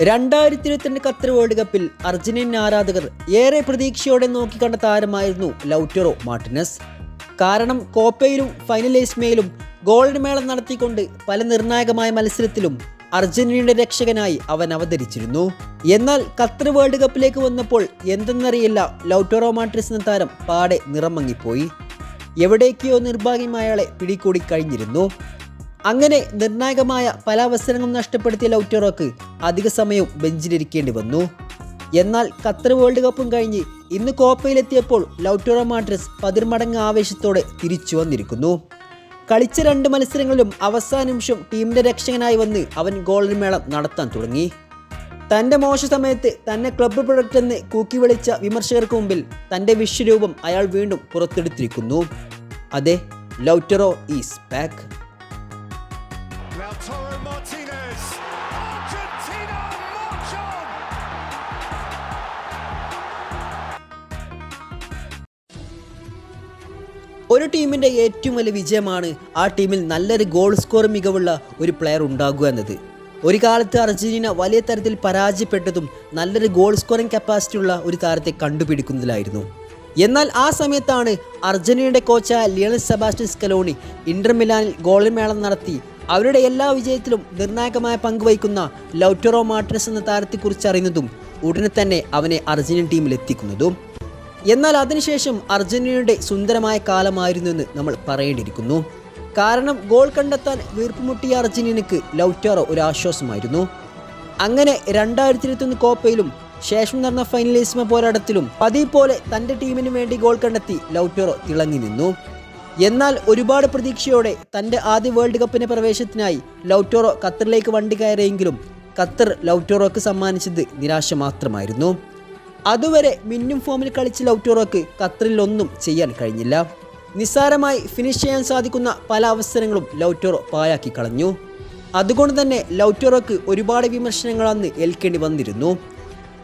രണ്ടായിരത്തി ഇരുപത്തിരണ്ട് Qatar world കപ്പിൽ അർജന്റീൻ ആരാധകർ ഏറെ പ്രതീക്ഷയോടെ നോക്കിക്കണ്ട താരമായിരുന്നു ലൗറ്ററോ മാർട്ടിനസ്. കാരണം കോപ്പയിലും ഫൈനലേസ്മയിലും ഗോൾഡ് മേളം നടത്തിക്കൊണ്ട് പല നിർണായകമായ മത്സരത്തിലും അർജന്റീനയുടെ രക്ഷകനായി അവൻ അവതരിച്ചിരുന്നു. എന്നാൽ ഖത്തർ വേൾഡ് കപ്പിലേക്ക് വന്നപ്പോൾ എന്തെന്നറിയില്ല ലൗറ്ററോ മാർട്ടിനസ് എന്ന താരം പാടെ നിറമങ്ങിപ്പോയി. എവിടേക്കോ നിർഭാഗ്യമായ അയാളെ പിടികൂടി കഴിഞ്ഞിരുന്നു. അങ്ങനെ നിർണായകമായ പല അവസരങ്ങളും നഷ്ടപ്പെടുത്തിയ ലൗറ്ററോക്ക് അധിക സമയവും ബെഞ്ചിലിരിക്കേണ്ടി വന്നു. എന്നാൽ ഖത്തർ വേൾഡ് കപ്പും കഴിഞ്ഞ് ഇന്ന് കോപ്പയിലെത്തിയപ്പോൾ ലൗറ്റോറോ മാഡ്രസ് പതിർമടങ്ങ് ആവേശത്തോടെ തിരിച്ചു വന്നിരിക്കുന്നു. കളിച്ച രണ്ട് മത്സരങ്ങളിലും അവസാന നിമിഷം ടീമിന്റെ രക്ഷകനായി വന്ന് അവൻ ഗോൾഡൻ നടത്താൻ തുടങ്ങി. തന്റെ മോശ സമയത്ത് തന്നെ ക്ലബ്ബ് പ്രൊഡക്റ്റ് എന്ന് കൂക്കി വിളിച്ച വിമർശകർക്ക് മുമ്പിൽ തന്റെ വിശ്വരൂപം അയാൾ വീണ്ടും പുറത്തെടുത്തിരിക്കുന്നു. അതെ ലൗറ്ററോ ഈസ് ബാക്ക്. ഒരു ടീമിന്റെ ഏറ്റവും വലിയ വിജയമാണ് ആ ടീമിൽ നല്ലൊരു ഗോൾ സ്കോർ മികവുള്ള ഒരു പ്ലെയർ ഉണ്ടാകുക എന്നത്. ഒരു കാലത്ത് അർജന്റീന വലിയ തരത്തിൽ പരാജയപ്പെട്ടതും നല്ലൊരു ഗോൾ സ്കോറിംഗ് കപ്പാസിറ്റി ഉള്ള ഒരു താരത്തെ കണ്ടുപിടിക്കുന്നതിലായിരുന്നു. എന്നാൽ ആ സമയത്താണ് അർജന്റീനയുടെ കോച്ചായ ലിയണൽ സെബാസ്റ്റ്യൻ സ്കലോണി ഇന്റർ മിലാനിൽ ഗോൾ മേളം നടത്തി അവരുടെ എല്ലാ വിജയത്തിലും നിർണായകമായ പങ്ക് വഹിക്കുന്ന ലൗറ്ററോ മാർട്ടിനസ് എന്ന താരത്തെക്കുറിച്ച് അറിയുന്നതും ഉടനെ തന്നെ അവനെ അർജന്റീൻ ടീമിൽ എത്തിക്കുന്നതും. എന്നാൽ അതിനുശേഷം അർജന്റീനയുടെ സുന്ദരമായ കാലമായിരുന്നു എന്ന് നമ്മൾ പറയേണ്ടിയിരിക്കുന്നു. കാരണം ഗോൾ കണ്ടെത്താൻ വീർപ്പുമുട്ടിയ അർജന്റീനയ്ക്ക് ലൗറ്റാറോ ഒരു ആശ്വാസമായിരുന്നു. അങ്ങനെ രണ്ടായിരത്തി ഇരുപത്തൊന്ന് കോപ്പയിലും ശേഷം നടന്ന ഫൈനലിസ്മ പോരാട്ടത്തിലും പതിവ് പോലെ തന്റെ ടീമിന് വേണ്ടി ഗോൾ കണ്ടെത്തി ലൗറ്റോറോ തിളങ്ങി നിന്നു. എന്നാൽ ഒരുപാട് പ്രതീക്ഷയോടെ തന്റെ ആദ്യ വേൾഡ് കപ്പിന്റെ പ്രവേശത്തിനായി ലൗറ്റോറോ ഖത്തറിലേക്ക് വണ്ടി കയറിയെങ്കിലും ഖത്തർ ലൗറ്റോറോക്ക് സമ്മാനിച്ചത് നിരാശ മാത്രമായിരുന്നു. അതുവരെ മിന്നും ഫോമിൽ കളിച്ച ലൗറ്റോറോക്ക് ഖത്തറിലൊന്നും ചെയ്യാൻ കഴിഞ്ഞില്ല. നിസ്സാരമായി ഫിനിഷ് ചെയ്യാൻ സാധിക്കുന്ന പല അവസരങ്ങളും ലൗറ്റോറോ പായാക്കി കളഞ്ഞു. അതുകൊണ്ട് തന്നെ ലൗറ്റോറോക്ക് ഒരുപാട് വിമർശനങ്ങൾ അന്ന് ഏൽക്കേണ്ടി വന്നിരുന്നു.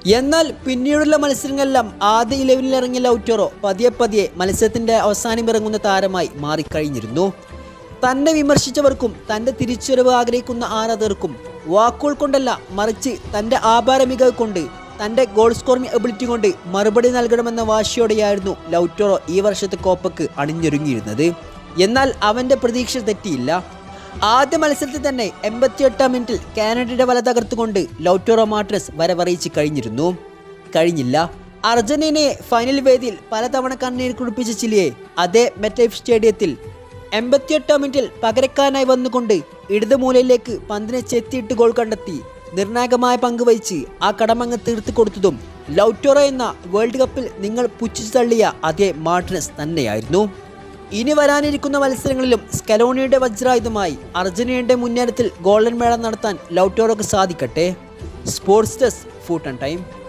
എന്നാൽ പിന്നീടുള്ള മത്സരങ്ങളെല്ലാം ആദ്യ ഇലവനിൽ ഇറങ്ങിയ ലൗറ്റോറോ പതിയെ പതിയെ മത്സരത്തിന്റെ അവസാനം ഇറങ്ങുന്ന താരമായി മാറിക്കഴിഞ്ഞിരുന്നു. തന്നെ വിമർശിച്ചവർക്കും തന്റെ തിരിച്ചുവരവ് ആഗ്രഹിക്കുന്ന ആരാധകർക്കും വാക്കുകൾ കൊണ്ടല്ല മറിച്ച് തന്റെ ആഭാര മികവ് കൊണ്ട് തന്റെ ഗോൾ സ്കോറിംഗ് എബിലിറ്റി കൊണ്ട് മറുപടി നൽകണമെന്ന വാശിയോടെയായിരുന്നു ലൗറ്റോറോ ഈ വർഷത്തെ കോപ്പക്ക് അണിഞ്ഞൊരുങ്ങിയിരുന്നത്. എന്നാൽ അവന്റെ പ്രതീക്ഷ തെറ്റിയില്ല. ആദ്യ മത്സരത്തിൽ തന്നെ എൺപത്തിയെട്ടാം മിനിറ്റിൽ കാനഡയുടെ വല തകർത്തുകൊണ്ട് ലൗറ്റോറോ മാട്രസ് വരവറിയിച്ച് കഴിഞ്ഞിരുന്നു. കഴിഞ്ഞില്ല. അർജന്റീനയെ ഫൈനൽ വേദിയിൽ പലതവണ കണ്ണീർ കുടിപ്പിച്ച ചിലിയെ അതേ മെറ്റൈഫ് സ്റ്റേഡിയത്തിൽ എൺപത്തിയെട്ടാം മിനിറ്റിൽ പകരക്കാരനായി വന്നുകൊണ്ട് ഇടതുമൂലയിലേക്ക് പന്തിനെ ചെത്തിയിട്ട് ഗോൾ കണ്ടെത്തി. നിർണായകമായ പങ്ക് വഹിച്ച് ആ കടമങ്ങ് തീർത്തു കൊടുത്തതും ലൗറ്റോറ എന്ന വേൾഡ് കപ്പിൽ നിങ്ങൾ പുച്ഛിച്ചു തള്ളിയ അതേ മാർട്ടിനസ് തന്നെയായിരുന്നു. ഇനി വരാനിരിക്കുന്ന മത്സരങ്ങളിലും സ്കലോണിയുടെ വജ്രായുധമായി അർജന്റീനയുടെ മുന്നേറ്റത്തിൽ ഗോൾഡൻ മേള നടത്താൻ ലൗറ്റോറോക്ക് സാധിക്കട്ടെ. Sports desk and time.